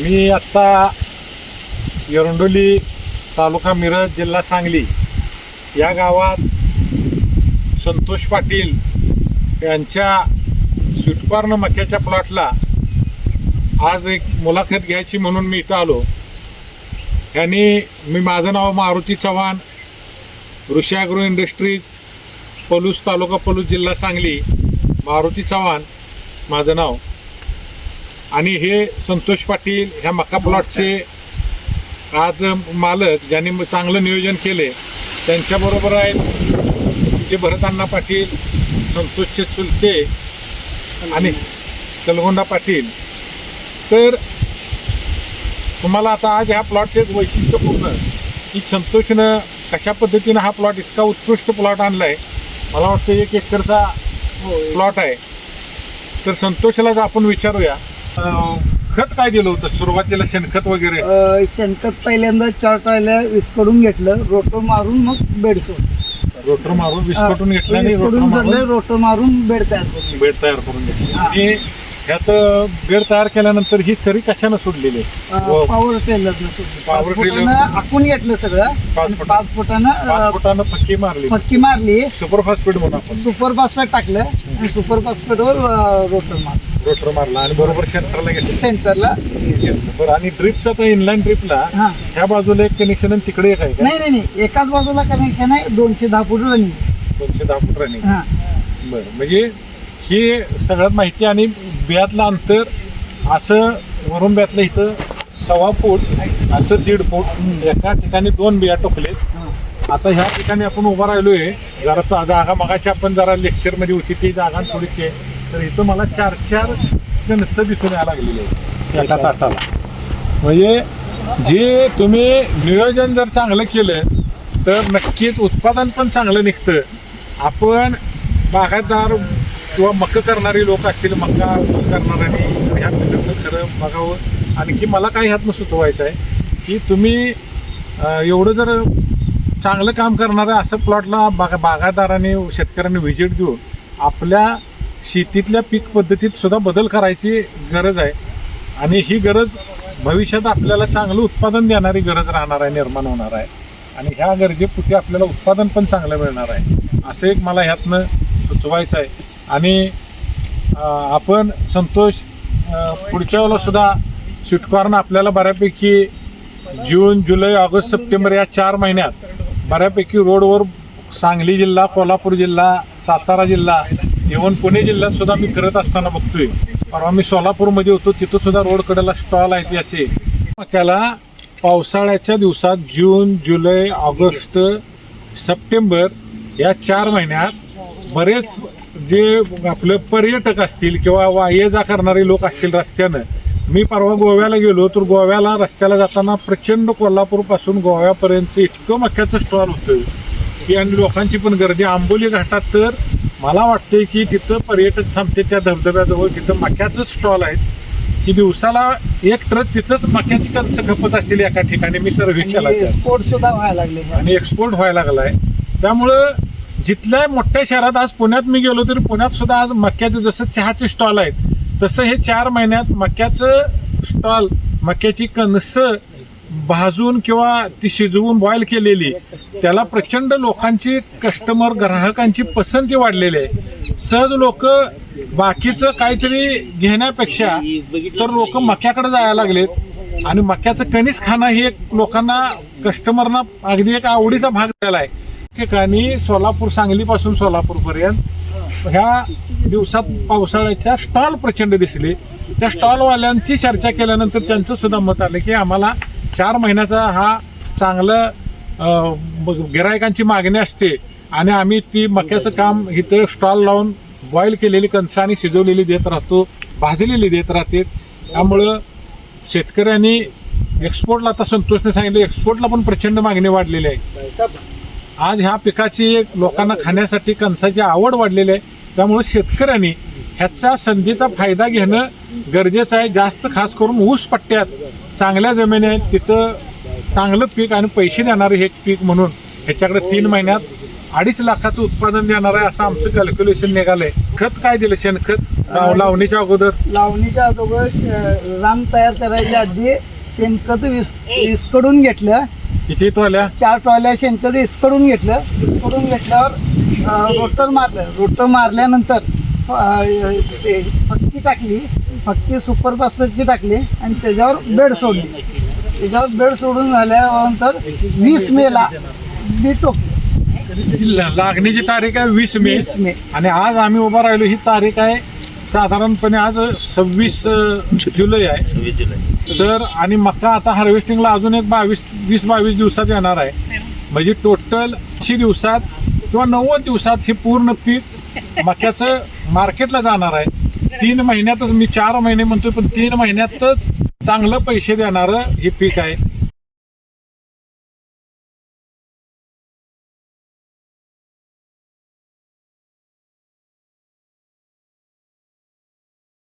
मी आत्ता एरंडोली तालुका मिरज जिल्हा सांगली या गावात संतोष पाटील यांच्या स्वीटकॉर्न मक्याच्या प्लॉटला आज एक मुलाखत घ्यायची म्हणून मी इथं आलो. यांनी मी माझं नाव मारुती चव्हाण ऋषी इंडस्ट्रीज पलूस तालुका पलूस जिल्हा सांगली मारुती चव्हाण माझं नाव. आणि हे संतोष पाटील ह्या मका प्लॉटचे आज मालक ज्यांनी चांगलं नियोजन केले त्यांच्याबरोबर आहेत जे भरतांना पाटील संतोषचे चुलते आणि कलगोंडा पाटील. तर तुम्हाला आता आज ह्या प्लॉटचे वैशिष्ट्यपूर्ण की संतोषनं कशा पद्धतीनं हा प्लॉट इतका उत्कृष्ट प्लॉट आणलाय मला वाटतं एक एकरचा प्लॉट आहे. तर संतोषलाच आपण विचारूया. खत काय दिलं होतं? सुरुवातीला शेणखत वगैरे? अ, शेणखत पहिल्यांदा चार टायला विस्कडून घेतलं. रोटो मारून मग बेड सोडलं. रोटर मारून विस्कटून घेतलं आणि रोटर विस्कडून सोडलं मारून रोटो मारून बेड तयार करून बेड तयार करून घेतलं हा. आणि ह्यात बेड तयार केल्यानंतर ही सरी कशानं सोडलेली आहे? व पॉवर टेलरनं सोडलं. Power पाच trailer. फुटानं आखून घेतलं सगळं. पाच आणि फुटानं. पाच फुटानं. पाच अ, फुटानं पक्की मारली. फटकी मारली. सुपर म्हणून आपण. सुपर फास्फेट टाकलं आणि सुपर फास्फेटवर रोटर मारलं. रोटर मारला आणि बरोबर सेंटरला घेतलं सेंटरला. बरं आणि ड्रिपचा तर इनलाईन ड्रिपला हा. ह्या बाजूला एक कनेक्शन आणि तिकडे एक आहे का? नाही नाही नाही. एकाच बाजूला कनेक्शन आहे दोनशे दहा फूट रनिंग दोनशे दहा फूट रनिंग हा. बरं म्हणजे ही सगळ्यात माहिती आणि बियातलं अंतर असं वरून बियातलं इथं सव्वा फूट असं दीड फूट एका ठिकाणी दोन बिया टोकले. आता ह्या ठिकाणी आपण उभा राहिलोय जरा जागा मगाची आपण जरा लेक्चरमध्ये होती ती जागा थोडीशी आहे. तर इथं मला चार चार नुसतं दिसून यायला लागलेली आहे एका ताटाला म्हणजे जे तुम्ही नियोजन जर चांगलं केलं तर नक्कीच उत्पादन पण चांगलं निघतं. आपण बागायतदार किंवा मक्क करणारी लोक असतील मक्का ऊस करणाऱ्यांनी ह्या खरं बघावं. आणखी मला काय ह्यातनं सुचवायचं आहे की तुम्ही एवढं जर चांगलं काम करणारं असं प्लॉटला बागा बागायतदारांनी शेतकऱ्यांनी व्हिजिट देऊन आपल्या शेतीतल्या पीक पद्धतीत सुद्धा बदल करायची गरज आहे. आणि ही गरज भविष्यात आपल्याला चांगलं उत्पादन देणारी गरज राहणार आहे निर्माण होणार आहे. आणि ह्या गरजेपुटी आपल्याला उत्पादन पण चांगलं मिळणार आहे. असं एक मला ह्यातनं सुचवायचं आहे. आणि आपण संतोष पुढच्या वेळेला सुद्धा स्वीटकॉर्न आपल्याला बऱ्यापैकी जून जुलै ऑगस्ट सप्टेंबर या चार महिन्यात बऱ्यापैकी रोडवर सांगली जिल्हा कोल्हापूर जिल्हा सातारा जिल्हा इव्हन पुणे जिल्ह्यात सुद्धा मी करत असताना बघतोय. परवा मी सोलापूरमध्ये होतो तिथं सुद्धा रोड कडेला स्टॉल आहेत असे मक्याला पावसाळ्याच्या दिवसात जून जुलै ऑगस्ट सप्टेंबर या चार महिन्यात बरेच जे आपले पर्यटक असतील किंवा वा ये जा करणारे लोक असतील रस्त्यानं मी परवा गोव्याला गेलो तर गोव्याला रस्त्याला जाताना प्रचंड कोल्हापूरपासून गोव्यापर्यंत इतकं मक्याचं स्टॉल होतं. की आणि लोकांची पण गर्दी. आंबोली घाटात तर मला वाटते की तिथं पर्यटक थांबते त्या धबधब्याजवळ तिथं मक्याचं स्टॉल आहेत. की दिवसाला एक ट्रक तिथंच मक्याची कणसं खपत असतील एका ठिकाणी मी सर्व्हे केला आणि त्या. स्पोर्ट सुद्धा व्हायला लागले. आणि एक्सपोर्ट व्हायला लागलाय. त्यामुळं जिथल्या मोठ्या शहरात आज पुण्यात मी गेलो तरी पुण्यात सुद्धा आज मक्याचं जसं चहाचे स्टॉल आहेत तसं हे चार महिन्यात मक्याचं स्टॉल मक्याची कणसं भाजून किंवा ती शिजवून बॉईल केलेली त्याला प्रचंड लोकांची कस्टमर ग्राहकांची पसंती वाढलेली आहे. सहज लोक बाकीचं काहीतरी घेण्यापेक्षा तर लोक मक्याकडे जायला लागलेत. आणि मक्याचं कणीस खाणं ही एक लोकांना कस्टमरना अगदी एक आवडीचा भाग झाला आहे ठिकाणी सोलापूर सांगलीपासून सोलापूरपर्यंत ह्या दिवसात पावसाळ्याच्या स्टॉल प्रचंड दिसले. त्या स्टॉलवाल्यांची चर्चा केल्यानंतर त्यांचं सुद्धा मत आलं की आम्हाला चार महिन्याचा हा चांगलं गिरायकांची मागणी असते. आणि आम्ही ती मक्याचं काम इथं स्टॉल लावून बॉईल केलेली कणसं आणि शिजवलेली देत राहतो भाजलेली देत राहते. त्यामुळं शेतकऱ्यांनी एक्सपोर्टला आता संतोषने सांगितलं एक्सपोर्टला पण प्रचंड मागणी वाढलेली आहे. आज ह्या पिकाची एक लोकांना खाण्यासाठी कणसाची आवड वाढलेली आहे. त्यामुळे शेतकऱ्यांनी ह्याचा संधीचा फायदा घेणं गरजेचं आहे. जास्त खास करून ऊस पट्ट्यात. चांगल्या जमिनी आहेत तिथं चांगलं पीक आणि पैसे देणारे हे पीक म्हणून ह्याच्याकडे तीन महिन्यात अडीच लाखाचं उत्पादन देणार आहे असं आमचं कॅल्क्युलेशन निघालंय. खत काय दिलं शेणखत? लाव- लावणीच्या अगोदर. लावणीच्या अगोदर रान तयार करायच्या आधी शेणखत विस विस्कडून घेतलं. किती टोल्या चार टॉयल्या शेणखत विस्कडून घेतलं. विस्कडून घेतल्यावर रोटर मारलं. रोटर मारल्यानंतर अं, ते पक्की टाकली. पक्की सुपर फॉस्फेटची टाकली आणि त्याच्यावर बेड सोडली. त्याच्यावर बेड सोडून झाल्यानंतर वीस मेला बी टोकली ल- लागणीची तारीख आहे वीस मे. वीस मे. आणि आज आम्ही उभा राहिलो ही तारीख आहे साधारणपणे आज सव्वीस जुलै आहे. तर आणि मका आता हार्वेस्टिंगला अजून एक बावीस वीस बावीस दिवसात येणार आहे. म्हणजे टोटल ऐंशी दिवसात किंवा नव्वद दिवसात हे पूर्ण पीक मक्याचं मार्केटला जाणार आहे. तीन महिन्यातच मी चार महिने म्हणतोय पण तीन महिन्यातच चांगलं पैसे देणारं हे पीक आहे.